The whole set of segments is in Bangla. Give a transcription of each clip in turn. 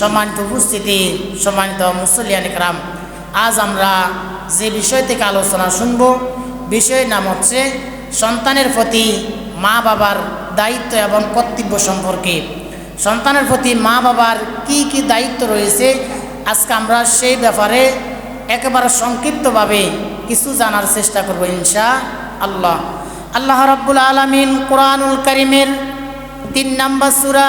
সম্মানিত উপস্থিতি, সম্মানিত মুসলিয়ান ইকরাম, আজ আমরা যে বিষয় থেকে আলোচনা শুনব, বিষয়ের নাম হচ্ছে সন্তানের প্রতি মা বাবার দায়িত্ব এবং কর্তব্য সম্পর্কে। সন্তানের প্রতি মা বাবার কি কি দায়িত্ব রয়েছে, আজকে আমরা সেই ব্যাপারে একেবারে সংক্ষিপ্তভাবে কিছু জানার চেষ্টা করব ইনশা আল্লাহ আল্লাহ রাব্বুল আলমিন কোরআনুল করিমের তিন নম্বর সুরা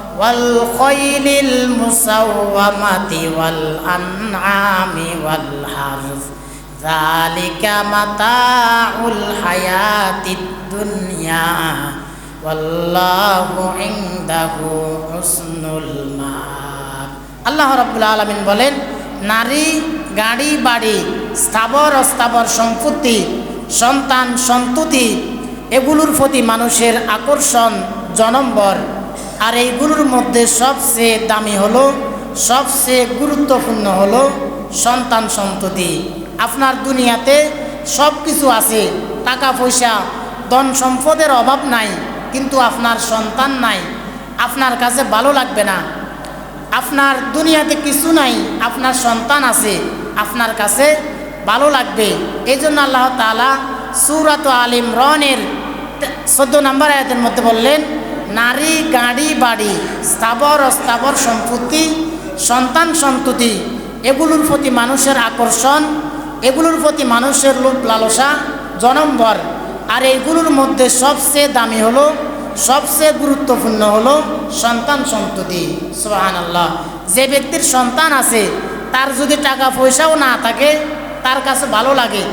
والخيل المسومة والأنعام والحرث ذلك متاع الحياة الدنيا والله عنده حسن المآب আল্লাহ রাব্বুল আলামিন বলেন নারী গাড়ি বাড়ি স্থাবর অস্থাবর সম্পত্তি সন্তান সন্ততি এগুলোর প্রতি মানুষের আকর্ষণ জনম্বর আর এইগুলোর মধ্যে সবচেয়ে দামি হলো, সবচেয়ে গুরুত্বপূর্ণ হলো সন্তান সন্ততি। আপনার দুনিয়াতে সব কিছু আছে, টাকা পয়সা, ধন সম্পদের অভাব নাই, কিন্তু আপনার সন্তান নাই, আপনার কাছে ভালো লাগবে না। আপনার দুনিয়াতে কিছু নাই, আপনার সন্তান আছে, আপনার কাছে ভালো লাগবে। এই জন্য আল্লাহ তালা সুরাত আলিম রনের চোদ্দ নম্বর আয়াতের মধ্যে বললেন নারী, গাড়ি, বাড়ি, স্থাবর, অস্থাবর সম্পত্তি, সন্তান সন্ততি, এগুলোর প্রতি মানুষের আকর্ষণ, এগুলোর প্রতি মানুষের লোভ লালসা জনম্বর আর এইগুলোর মধ্যে সবচেয়ে দামি হলো, সবচেয়ে গুরুত্বপূর্ণ হলো সন্তান সন্ততি। সোহান আল্লাহ যে ব্যক্তির সন্তান আছে, তার যদি টাকা পয়সাও না থাকে, তার কাছে ভালো লাগে।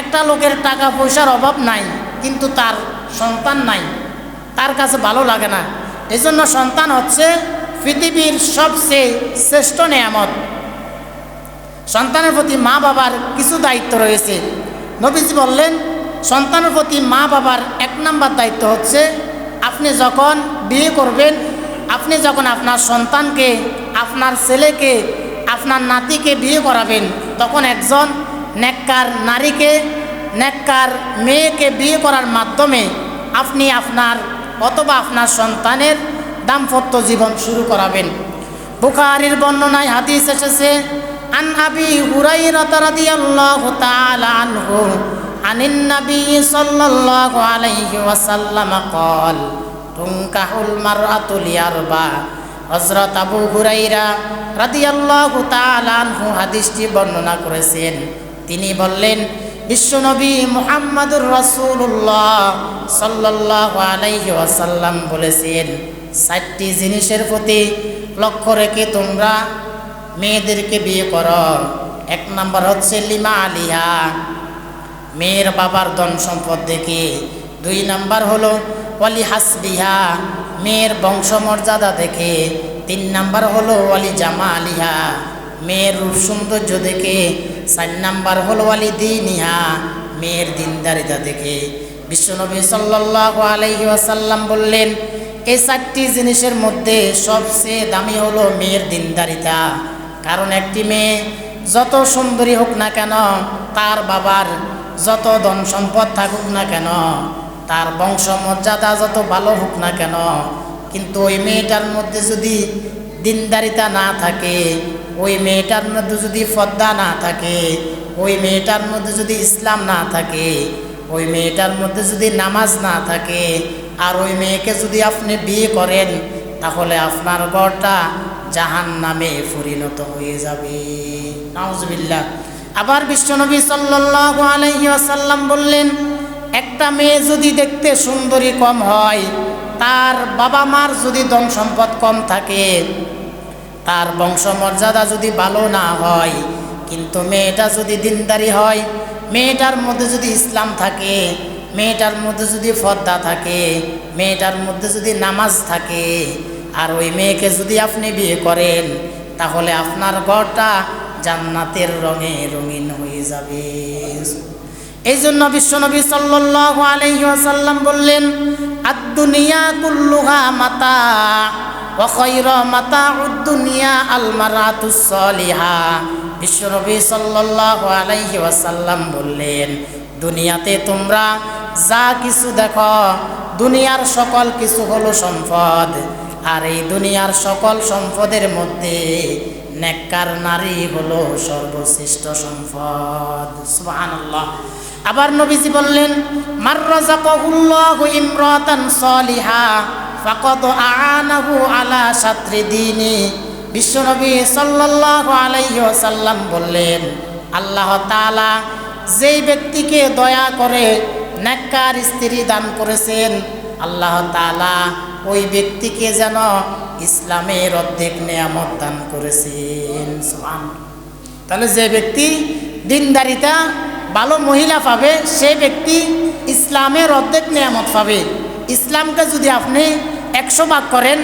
একটা লোকের টাকা পয়সার অভাব নাই, কিন্তু তার সন্তান নাই। তার কাছে ভালো লাগে না। এজন্য সন্তান হচ্ছে পৃথিবীর সবচেয়ে শ্রেষ্ঠ নিয়ামত। সন্তানের প্রতি মা বাবার কিছু দায়িত্ব রয়েছে। নবীজি বললেন, সন্তানের প্রতি মা বাবার এক নম্বর দায়িত্ব হচ্ছে, আপনি যখন বিয়ে করবেন, আপনি যখন আপনার সন্তানকে, আপনার ছেলেকে, আপনার নাতিকে বিয়ে করাবেন, তখন একজন নেককার নারীকে, নেককার মেয়েকে বিয়ে করার মাধ্যমে আপনি আপনার অথবা আপনার সন্তানের দাম্পত্য জীবন শুরু করাবেন বুখারির বর্ণনায় হাদিস এসেছে আন আবি হুরাইরাহ রাদিয়াল্লাহু তাআলা আনহু আনিন নবী সাল্লাল্লাহু আলাইহি ওয়াসাল্লাম قال তুনকাহুল মারআতু লিয়ারবা হযরত আবু হুরাইরা রাদিয়াল্লাহু তাআলা আনহু হাদিসটি বর্ণনা করেছেন তিনি বললেন বিশ্বনবী মুহাম্মাদুর রাসূলুল্লাহ সাল্লাল্লাহু আলাইহি ওয়াসাল্লাম বলেছেন, চারটি জিনিসের প্রতি লক্ষ্য রেখে তোমরা মেয়েদেরকে বিয়ে করো। এক নম্বর হচ্ছে লিমা আলিহা, মেয়ের বাবার ধন সম্পদ দেখে। দুই নাম্বার হলো ওয়ালি হাসবিহা, মেয়ের বংশমর্যাদা দেখে। তিন নাম্বার হলো ওয়ালি জামা আলিহা মেয়ের রূপ সৌন্দর্য দেখে, চার নাম্বার হলো ওয়ালি দিনিহা মেয়ের দিনদারিতা দেখে। বিশ্বনবী সাল্লাহ আলহি আসাল্লাম বললেন, এই চারটি জিনিসের মধ্যে সবচেয়ে দামি হলো মেয়ের দিনদারিতা। কারণ একটি মেয়ে যত সুন্দরী হোক না কেন, তার বাবার যত ধন সম্পদ থাকুক না কেন, তার বংশ মর্যাদা যত ভালো হোক না কেন, কিন্তু ওই মেয়েটার মধ্যে যদি দিনদারিতা না থাকে ওই মেয়েটার মধ্যে যদি ফদ্দা না থাকে, ওই মেয়েটার মধ্যে যদি ইসলাম না থাকে, ওই মেয়েটার মধ্যে যদি নামাজ না থাকে, আর ওই মেয়েকে যদি আপনি বিয়ে করেন, তাহলে আপনার ঘরটা জাহান নামে পরিণত হয়ে যাবে। নাউজবিল্লা আবার বিশ্বনবী ওয়াসাল্লাম বললেন, একটা মেয়ে যদি দেখতে সুন্দরী কম হয়, তার বাবা মার যদি ধন সম্পদ কম থাকে তার বংশমর্যাদা যদি ভালো না হয়, কিন্তু মেয়েটা যদি দিনদারি হয়, মেয়েটার মধ্যে যদি ইসলাম থাকে, মেয়েটার মধ্যে যদি ফদ্দা থাকে, মেয়েটার মধ্যে যদি নামাজ থাকে, আর ওই মেয়েকে যদি আপনি বিয়ে করেন, তাহলে আপনার ঘরটা জান্নাতের রঙে রঙিন হয়ে যাবে। এই জন্য বিশ্বনবী সাল্লাল্লাহু আলাইহি ওয়াসাল্লাম বললেন, আদ-দুনিয়া কুল্লুহা মাতা। মাতাউদ দুনিয়া আল মারাতুস সালিহা। বিশ্বনবী সাল্লাল্লাহু আলাইহি ওয়াসাল্লাম বললেন, দুনিয়াতে তোমরা যা কিছু দেখো, দুনিয়ার সকল কিছু হলো সম্পদ। আর এই দুনিয়ার সকল সম্পদের মধ্যে নেককার নারী হলো সর্বশ্রেষ্ঠ সম্পদ। সুবহানাল্লাহ। আবার নবীজি বললেন মার রাযাকাহুল্লাহু ইমরাতান সালিহা। ফাকাদ আ'ানাহু আলা সাত্রি দীনি। বিশ্বনবী সাল্লাল্লাহু আলাইহি ওয়াসাল্লাম বললেন, আল্লাহ তাআলা যেই ব্যক্তিকে দয়া করে নেককার স্ত্রী দান করেছেন, আল্লাহ তাআলা ওই ব্যক্তিকে যেন ইসলামের অর্ধেক নিয়ামত দান করেছেন। তাহলে যে ব্যক্তি দিনদারিতা ভালো মহিলা পাবে, সে ব্যক্তি ইসলামের অর্ধেক নিয়ামত পাবে। ইসলামকে যদি আপনি একশো ভাগ করেন,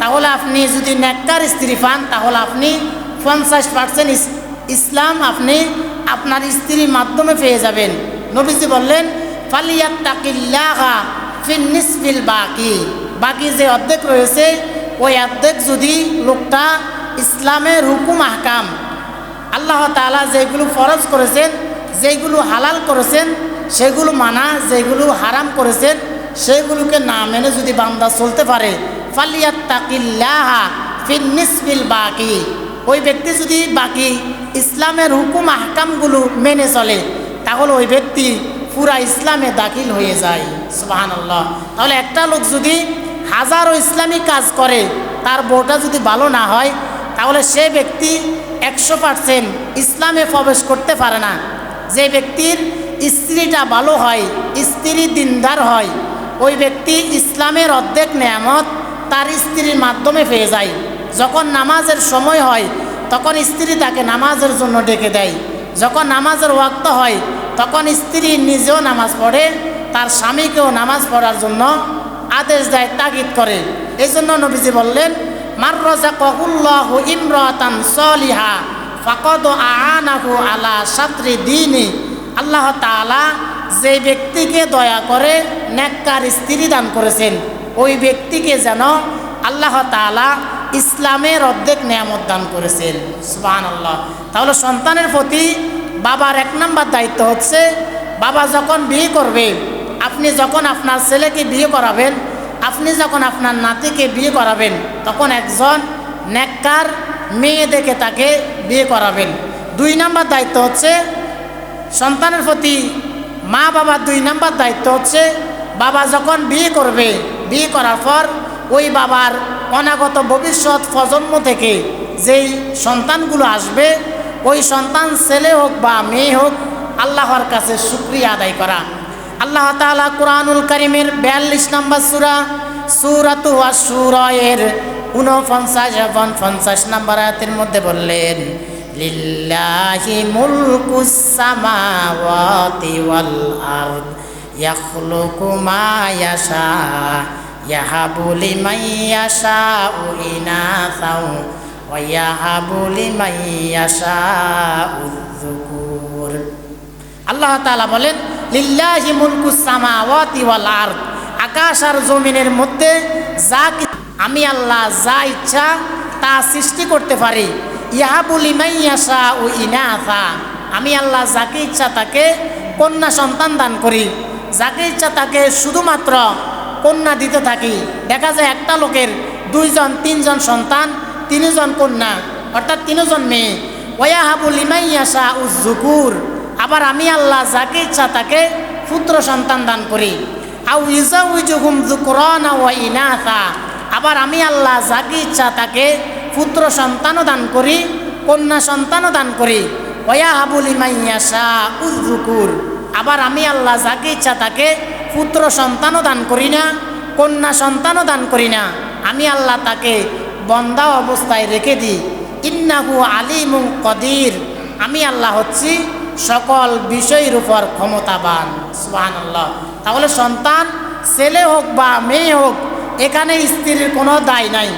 তাহলে আপনি যদি নেককার স্ত্রী পান, তাহলে আপনি পঞ্চাশ পার্সেন্ট ইসলাম আপনি আপনার স্ত্রীর মাধ্যমে পেয়ে যাবেন। নবীজি বললেন, ফালিয়াত্তাকিল্লাহা ফিন্নিসফিল বাকি। বাকি যে অর্ধেক রয়েছে, ওই অর্ধেক যদি লোকটা ইসলামের হুকুম আহকাম, আল্লাহ তাআলা যেগুলো ফরজ করেছেন, যেগুলো হালাল করেছেন, সেগুলো মানা, যেগুলো হারাম করেছেন সেগুলোকে না মেনে যদি বান্দা চলতে পারে ফালিয়াত তাকিল্লাহা ফিন্নিসবিল বাকি। ওই ব্যক্তি যদি বাকি ইসলামের হুকুম আহকামগুলো মেনে চলে, তাহলে ওই ব্যক্তি পুরা ইসলামে দাখিল হয়ে যায়। সুবাহান আল্লাহ তাহলে একটা লোক যদি হাজারো ইসলামী কাজ করে, তার বউটা যদি ভালো না হয়, তাহলে সে ব্যক্তি একশো পার্সেন্ট ইসলামে প্রবেশ করতে পারে না। যে ব্যক্তির স্ত্রীটা ভালো হয়, স্ত্রী দিনদার হয় ওই ব্যক্তি ইসলামের অর্ধেক নেয়ামত তার স্ত্রীর মাধ্যমে পেয়ে যায়। যখন নামাজের সময় হয়, তখন স্ত্রী তাকে নামাজের জন্য ডেকে দেয়। যখন নামাজের ওয়াক্ত হয়, তখন স্ত্রী নিজেও নামাজ পড়ে, তার স্বামীকেও নামাজ পড়ার জন্য আদেশ দেয়, তাগিদ করে। এই জন্য নবীজি বললেন মার্রাজাকাহুল্লাহু ইমরাতান সলিহা, ফাকদ আনাহু আলা সাত্রি দিনী। আল্লাহ তাআলা যে ব্যক্তিকে দয়া করে নেককার স্ত্রী দান করেছেন, ওই ব্যক্তিকে যেন আল্লাহ তাআলা ইসলামের অর্ধেক নিয়ামত দান করেছেন। সুবাহ আল্লাহ তাহলে সন্তানের প্রতি বাবার এক নম্বর দায়িত্ব হচ্ছে, বাবা যখন বিয়ে করবে, আপনি যখন আপনার ছেলেকে বিয়ে করাবেন, আপনি যখন আপনার নাতিকে বিয়ে করাবেন, তখন একজন নেককার মেয়ে দেখে তাকে বিয়ে করাবেন। দুই নাম্বার দায়িত্ব হচ্ছে, সন্তানের প্রতি মা বাবার দুই নাম্বার দায়িত্ব হচ্ছে, বাবা যখন বিয়ে করবে, বিয়ে করার পর ওই বাবার অনাগত ভবিষ্যৎ প্রজন্ম থেকে যেই সন্তানগুলো আসবে, ওই সন্তান ছেলে হোক বা মেয়ে হোক, আল্লাহর কাছে শুক্রিয়া আদায় করা। আল্লাহ তাআলা কোরআনুল করিমের বিয়াল্লিশ নম্বর সুরা, সুরাতু সুরয়ের উনপঞ্চাশ এবং পঞ্চাশ নম্বর আয়াতের মধ্যে বললেন লিল্লাহি মুলকুস সামাওয়াতি ওয়াল আরদ, ইয়াখলুকু মা ইয়াশা, ইয়াহাবু লিমান ইয়াশাউ ইনাসাও, ওয়া ইয়াহাবু লিমান ইয়াশাউ যুকুর। আল্লাহ তাআলা বলেন, লিল্লাহি মুলকুস সামাওয়াতি ওয়াল আরদ, আকাশ আর জমিনের মধ্যে যা আমি আল্লাহ যা ইচ্ছা তা সৃষ্টি করতে পারি। ও আমি আল্লাহ যাকে ইচ্ছা তাকে কন্যা সন্তান দান করি। যাকে ইচ্ছা তাকে শুধুমাত্র কন্যা দিতে থাকি। দেখা যায় একটা লোকের দুইজন, তিনজন সন্তান, তিনজন কন্যা, অর্থাৎ তিনজন মেয়ে। ওয়াহাবুল ইমাইয়াশা উজ্জুকুর আবার আমি আল্লাহ যাকে ইচ্ছা তাকে পুত্র সন্তান দান করি। আউ ইজাউজুহুম যুকরানা ওয়া ইনাথা আবার আমি আল্লাহ যাকে ইচ্ছা তাকে পুত্র সন্তানও দান করি, কন্যা সন্তানও দান করি। ওয়া হাবুল ইমাইয়াশা উজ্জুকুর আবার আমি আল্লাহ যাকে ইচ্ছা তাকে পুত্র সন্তানও দান করি না, কন্যা সন্তানও দান করি না। আমি আল্লাহ তাকে বন্দা অবস্থায় রেখে দিই। ইন্নাহু আলিমুং কদির। আমি আল্লাহ হচ্ছি সকল বিষয়ের উপর ক্ষমতাবান। সুবাহান আল্লাহ তাহলে সন্তান ছেলে হোক বা মেয়ে হোক, এখানে স্ত্রীর কোনো দায় নাই।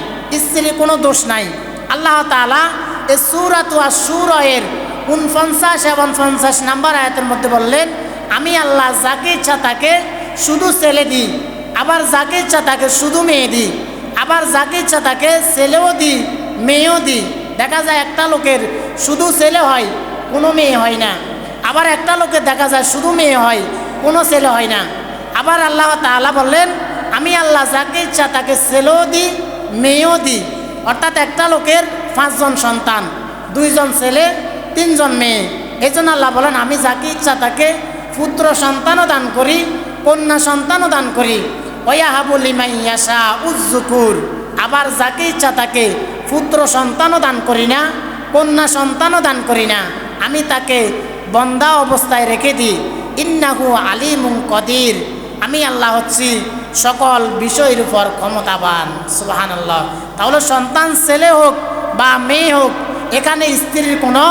স্ত্রীর কোনো দোষ নাই। আল্লাহ তাআলা এই সুরাত সুরয়ের উনপঞ্চাশ এবং পঞ্চাশ নাম্বার আয়াতের মধ্যে বললেন, আমি আল্লাহ যাকে ইচ্ছা তাকে শুধু ছেলে দিই, আবার যাকে ইচ্ছা তাকে শুধু মেয়ে দিই, আবার যাকে ইচ্ছা তাকে ছেলেও দিই, মেয়েও দিই। দেখা যায় একটা লোকের শুধু ছেলে হয়, কোনো মেয়ে হয় না। আবার একটা লোকের দেখা যায় শুধু মেয়ে হয়, কোনো ছেলে হয় না। আবার আল্লাহ তাআলা বললেন, আমি আল্লাহ যাকে ইচ্ছা তাকে ছেলেও দিই মেয়েও দিই অর্থাৎ একটা লোকের পাঁচজন সন্তান, দুইজন ছেলে, তিনজন মেয়ে। এই জন্য আল্লাহ বলেন, আমি যাকে ইচ্ছা তাকে পুত্র সন্তানও দান করি, কন্যা সন্তানও দান করি। ওয়াহাবুলিমাইয়াশা উজ্জুকুর আবার যাকে ইচ্ছা তাকে পুত্র সন্তানও দান করি না, কন্যা সন্তানও দান করি না। আমি তাকে বন্দা অবস্থায় রেখে দিই। ইন্নাহু আলিমুং কদির। আমি আল্লাহ হচ্ছি সকল বিষয়ের উপর ক্ষমতাবান সুবাহান আল্লাহ তাহলে সন্তান ছেলে হোক বা মেয়ে হোক, এখানে স্ত্রীর কোনো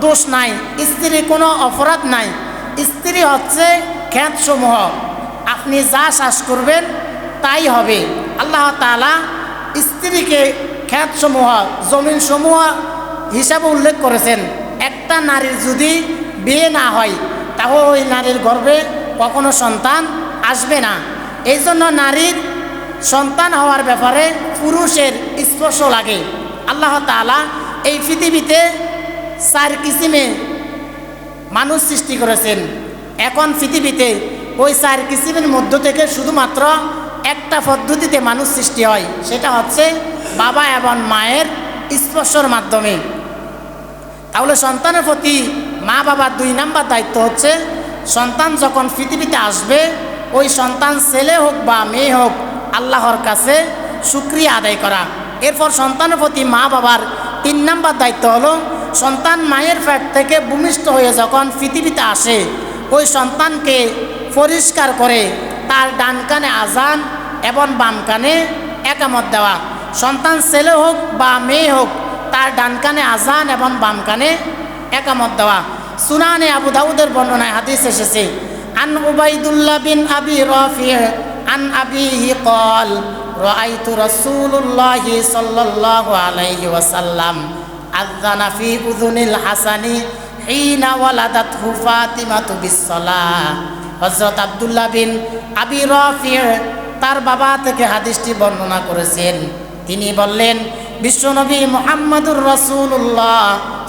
দোষ নাই, স্ত্রীর কোনো অপরাধ নাই। স্ত্রী হচ্ছে খ্যাতসমূহ। আপনি যা শ্বাস করবেন তাই হবে। আল্লাহ তালা স্ত্রীকে খ্যাতসমূহ, জমিনসমূহ হিসাবে উল্লেখ করেছেন। একটা নারীর যদি বিয়ে না হয়, তাহলে ওই নারীর গর্ভে কখনো সন্তান আসবে না। এই জন্য নারীর সন্তান হওয়ার ব্যাপারে পুরুষের স্পর্শ লাগে। আল্লাহ তালা এই পৃথিবীতে চার কিসিমে মানুষ সৃষ্টি করেছেন। এখন পৃথিবীতে ওই চার কিসিমের মধ্য থেকে শুধুমাত্র একটা পদ্ধতিতে মানুষ সৃষ্টি হয়, সেটা হচ্ছে বাবা এবং মায়ের স্পর্শর মাধ্যমে। তাহলে সন্তানের প্রতি মা বাবার দুই নাম্বার দায়িত্ব হচ্ছে, সন্তান যখন পৃথিবীতে আসবে ওই সন্তান ছেলে হোক বা মেয়ে হোক, আল্লাহর কাছে সুক্রিয়া আদায় করা। এরপর সন্তানের প্রতি মা বাবার তিন নম্বর দায়িত্ব হলো, সন্তান মায়ের পেট থেকে ভূমিষ্ঠ হয়ে যখন পৃথিবীতে আসে, ওই সন্তানকে পরিষ্কার করে তার ডান কানে আজান এবং বাম কানে একামত দেওয়া। সন্তান ছেলে হোক বা মেয়ে হোক, তার ডান কানে আজান এবং বাম কানে একামত দেওয়া। সুনানে আবু দাউদের বর্ণনায় হাদিস এসেছে আন উবাইদুল্লাহ বিন আবি রফি আন আবিহি কল রাআইতু রাসূলুল্লাহি সাল্লাল্লাহু আলাইহি ওয়াসাল্লাম আযানা ফি উযুনিল হাসানি হিনা ওয়ালাদাতহু ফাতিমাতু বিসসালাহ হযরত আব্দুল্লাহ বিন আবি রফি তার বাবা থেকে হাদিসটি বর্ণনা করেছেন। তিনি বললেন বিশ্বনবী মোহাম্মদুর রসুল্লাহ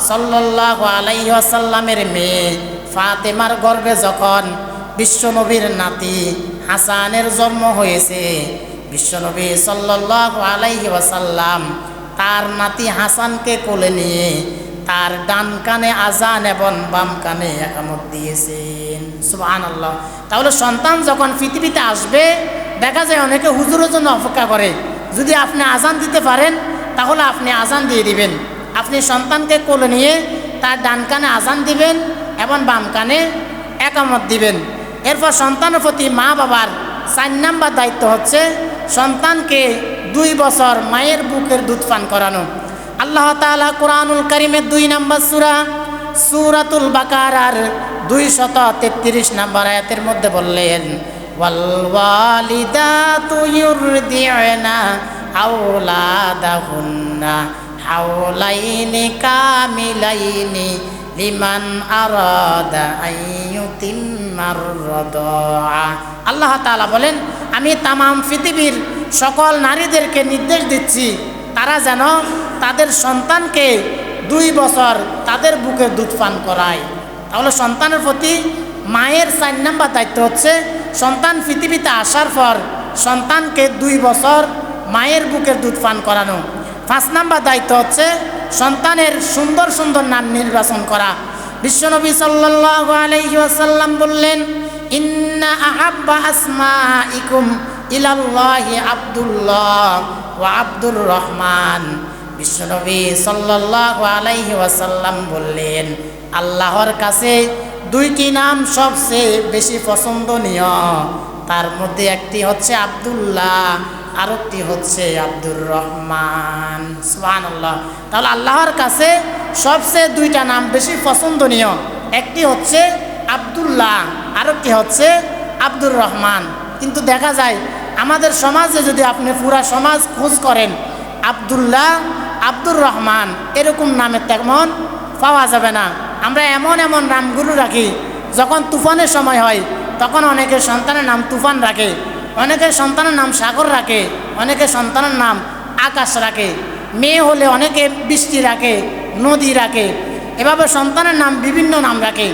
সাল্লাহ আলাইসাল্লামের মেয়ে ফাতেমার গর্ভে যখন বিশ্বনবীর নাতি হাসানের জন্ম হয়েছে। বিশ্বনবী সাল্লাহ আলাইহি ওয়াসাল্লাম তার নাতি হাসানকে কোলে নিয়ে তার ডান কানে আজান এবং বাম কানে একামত দিয়েছেন। সুবাহ আল্লাহ তাহলে সন্তান যখন পৃথিবীতে আসবে, দেখা যায় অনেকে হুজুরের জন্য অপেক্ষা করে, যদি আপনি আজান দিতে পারেন, তাহলে আপনি আজান দিয়ে দিবেন। আপনি সন্তানকে কোলে নিয়ে তার ডান কানে আজান দিবেন এবং বাম কানে একামত দিবেন। এরপর সন্তানের প্রতি মা বাবার চার নাম্বার দায়িত্ব হচ্ছে সন্তানকে দুই বছর মায়ের বুকের দুধ পান করানো। আল্লাহ তালা কোরআনুল করিমের দুই নাম্বার সুরা, সুরাতুল বাকারার দুই শত তেত্রিশ নাম্বার আয়াতের মধ্যে বললেন হাওলাইনি কামিলাইনি লিমান আইয়ুতিম্মার রাদা আল্লাহ তাআলা বলেন, আমি তামাম পৃথিবীর সকল নারীদেরকে নির্দেশ দিচ্ছি, তারা যেন তাদের সন্তানকে দুই বছর তাদের বুকে দুধ পান করায়। তাহলে সন্তানের প্রতি মায়ের চার নাম্বার দায়িত্ব হচ্ছে, সন্তান পৃথিবীতে আসার পর সন্তানকে দুই বছর মায়ের বুকের দুধ পান করানো। পাঁচ নাম্বার দায়িত্ব হচ্ছে, সন্তানের সুন্দর সুন্দর নাম নির্বাচন করা। বিশ্বনবী সাল্লাল্লাহু আলাইহি ওয়াসাল্লাম বললেন, ইন্না আহাব্বা আসমা ইকুম ইলাল্লাহি আব্দুল্লাহ ওয়া আব্দুর রহমান। বিশ্বনবী সাল্লাল্লাহু আলাইহি ওয়াসাল্লাম বললেন, আল্লাহর কাছে দুইটি নাম সবচেয়ে বেশি পছন্দনীয়। তার মধ্যে একটি হচ্ছে আব্দুল্লাহ আরেকটি হচ্ছে আব্দুর রহমান। সুহান আল্লাহ তাহলে আল্লাহর কাছে সবচেয়ে দুইটা নাম বেশি পছন্দনীয়। একটি হচ্ছে আব্দুল্লাহ, আরেকটি হচ্ছে আব্দুর রহমান। কিন্তু দেখা যায়, আমাদের সমাজে যদি আপনি পুরা সমাজ খোঁজ করেন, আবদুল্লাহ, আব্দুর রহমান, এরকম নামে তেমন পাওয়া যাবে না। আমরা এমন এমন নামগুলো রাখি, যখন তুফানের সময় হয়, তখন অনেকে সন্তানের নাম তুফান রাখে। অনেকের সন্তানের নাম সাগর রাখে, অনেকের সন্তানের নাম আকাশ রাখে, মেয়ে হলে অনেকে বৃষ্টি রাখে, নদী রাখে, এভাবে সন্তানের নাম বিভিন্ন নাম রাখে।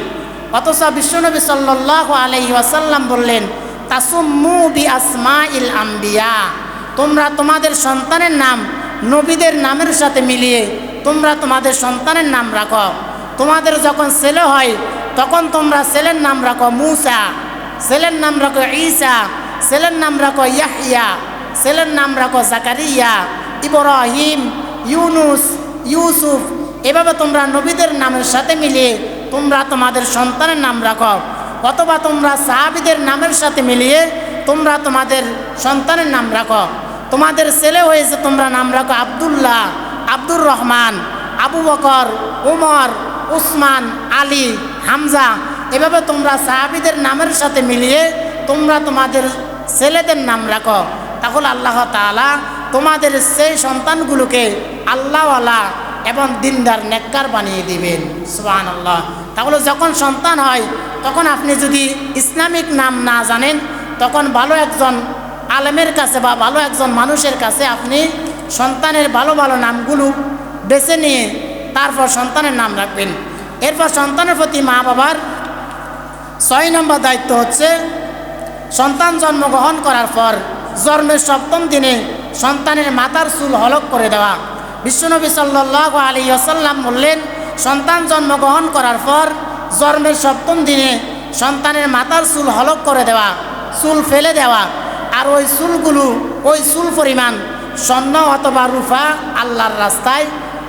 অথচ বিশ্বনবী সাল্লাহ আলহি ওয়াসাল্লাম বললেন, তাসুম্মু বি আসমা ইল আম্বিয়া তোমরা তোমাদের সন্তানের নাম নবীদের নামের সাথে মিলিয়ে তোমরা তোমাদের সন্তানের নাম রাখো। তোমাদের যখন ছেলে হয়, তখন তোমরা ছেলের নাম রাখো মুসা, ছেলের নাম রাখো ঈসা ছেলের নাম রাখো ইয়াহিয়া ছেলের নাম রাখো জাকারিয়া ইব্রাহিম ইউনুস ইউসুফ এভাবে তোমরা নবীদের নামের সাথে মিলিয়ে তোমরা তোমাদের সন্তানের নাম রাখো। অথবা তোমরা সাহাবিদের নামের সাথে মিলিয়ে তোমরা তোমাদের সন্তানের নাম রাখো। তোমাদের ছেলে হয়েছে তোমরা নাম রাখো আবদুল্লাহ, আব্দুর রহমান, আবু বকর, উমর, উসমান, আলী, হামজা। এভাবে তোমরা সাহাবিদের নামের সাথে মিলিয়ে তোমরা তোমাদের ছেলেদের নাম রাখো। তাহলে আল্লাহ তাআলা তোমাদের সেই সন্তানগুলোকে আল্লাহওয়ালা এবং দিনদার, নেককার বানিয়ে দিবেন। সুবাহ আল্লাহ তাহলে যখন সন্তান হয়, তখন আপনি যদি ইসলামিক নাম না জানেন, তখন ভালো একজন আলেমের কাছে বা ভালো একজন মানুষের কাছে আপনি সন্তানের ভালো ভালো নামগুলো বেছে নিয়ে তারপর সন্তানের নাম রাখবেন। এরপর সন্তানের প্রতি মা বাবার ছয় নম্বর দায়িত্ব হচ্ছে সন্তান জন্মগ্রহণ করার পর জন্মের সপ্তম দিনে সন্তানের মাথার চুল হলক করে দেওয়া। বিশ্বনবী সাল্লাহ আলী আসাল্লাম বললেন, সন্তান জন্মগ্রহণ করার পর জন্মের সপ্তম দিনে সন্তানের মাথার চুল হলক করে দেওয়া, চুল ফেলে দেওয়া আর ওই চুলগুলো ওই চুল পরিমাণ স্বর্ণ অথবা রূপা আল্লাহর রাস্তায়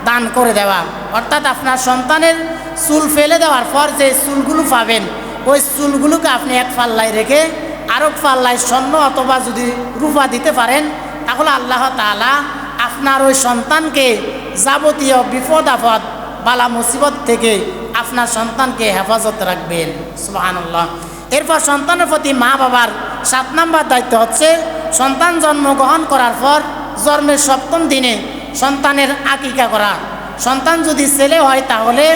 দান করে দেওয়া। অর্থাৎ আপনার সন্তানের চুল ফেলে দেওয়ার পর যে চুলগুলো পাবেন, ওই চুলগুলোকে আপনি এক পাল্লায় রেখে আরব পাল্লায় স্বর্ণ অথবা যদি রূপা দিতে পারেন, তাহলে আল্লাহ তাআলা আপনার ওই সন্তানকে যাবতীয় বিপদ আপদ, বালা মুসিবত থেকে আপনার সন্তানকে হেফাজত রাখবেন। সুবাহান্লাহ এরপর সন্তানের প্রতি মা বাবার সাত নম্বর দায়িত্ব হচ্ছে, সন্তান জন্মগ্রহণ করার পর জন্মের সপ্তম দিনে সন্তানের আকিকা করা। সন্তান যদি ছেলে হয়, তাহলে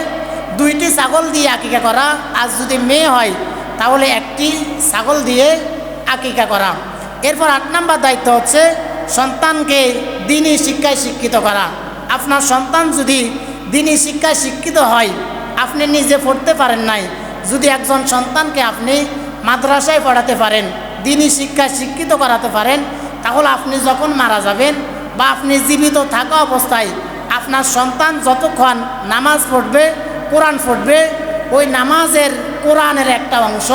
দুইটি ছাগল দিয়ে আকিকা করা। আর যদি মেয়ে হয়, তাহলে একটি ছাগল দিয়ে আকিকা করা। এরপর আট নম্বর দায়িত্ব হচ্ছে সন্তানকে দিনই শিক্ষায় শিক্ষিত করা। আপনার সন্তান যদি দিনই শিক্ষায় শিক্ষিত হয়, আপনি নিজে পড়তে পারেন নাই। যদি একজন সন্তানকে আপনি মাদ্রাসায় পড়াতে পারেন দিনই শিক্ষায় শিক্ষিত করাতে পারেন, তাহলে আপনি যখন মারা যাবেন বা আপনি জীবিত থাকা অবস্থায় আপনার সন্তান যতক্ষণ নামাজ পড়বে, কোরআন পড়বে, ওই নামাজের কোরআনের একটা অংশ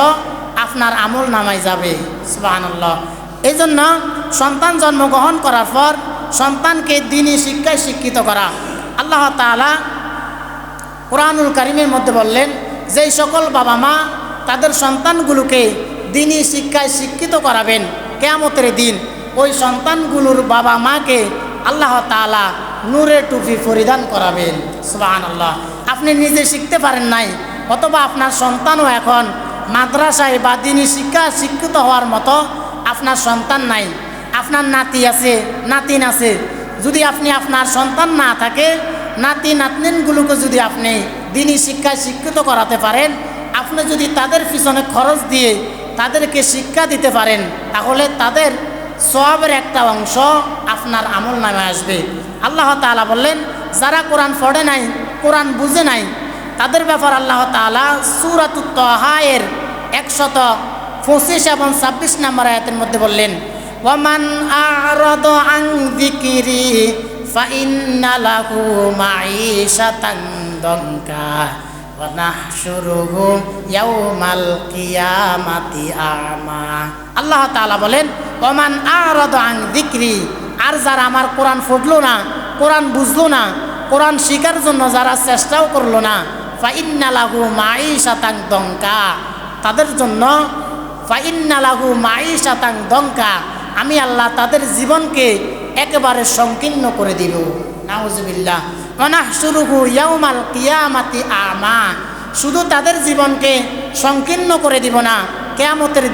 আপনার আমল নামায় যাবে সুবাহান্লাহ এই জন্য সন্তান জন্মগ্রহণ করার পর সন্তানকে দিনই শিক্ষায় শিক্ষিত করা। আল্লাহ তালা কোরআনুল কারিমের মধ্যে বললেন, যেই সকল বাবা মা তাদের সন্তানগুলোকে দিনই শিক্ষায় শিক্ষিত করাবেন কেয়ামতের দিন, ওই সন্তানগুলোর বাবা মাকে আল্লাহ তালা নূরে টুপি পরিধান করাবেন সুবাহান আল্লাহ আপনি নিজে শিখতে পারেন নাই, অথবা আপনার সন্তানও এখন মাদ্রাসায় বা দিনী শিক্ষা শিক্ষিত হওয়ার মতো আপনার সন্তান নাই। আপনার নাতি আছে, নাতিন আছে। যদি আপনি আপনার সন্তান না থাকে, নাতি নাতনিনগুলোকে যদি আপনি দিনী শিক্ষায় শিক্ষিত করাতে পারেন, আপনি যদি তাদের পিছনে খরচ দিয়ে তাদেরকে শিক্ষা দিতে পারেন, তাহলে তাদের সবের একটা অংশ আপনার আমল নামে আসবে। আল্লাহ তালা বললেন, যারা কোরআন পড়ে নাই, কোরআন বুঝে নাই তাদের ব্যাপার আল্লাহ তালা সুরাতুত্তহায়ের একশত পঁচিশ এবং ছাব্বিশ নম্বর আয়াতের মধ্যে বললেন ওমান আরদ আং দিকিরি ফাইন্না লাহু মাঈশাতান দঙ্কা ওয়া নাহশুরুহু ইয়াউমাল কিয়ামাতি আমা। আল্লাহ তাআলা বলেন ওমান আরদ আং দিকরি আর যারা আমার কোরআন ফুটলো না, কোরআন বুঝলো না, কোরআন শিকার জন্য যারা চেষ্টাও করল না ফাইন্নালাহু মাই শতাং দঙ্কা তাদের জন্য ফাইন্নালাহু মাই শতাং দঙ্কা আমি আল্লাহ তাদের জীবনকে একেবারে সংকীর্ণ করে দিব। নাউজুবিল্লাহ। অনাহ শুরুহু ইয়াউমাল কিয়ামাতি আমা। শুধু তাদের জীবনকে সংকীর্ণ করে দিব না, কেয়ামতের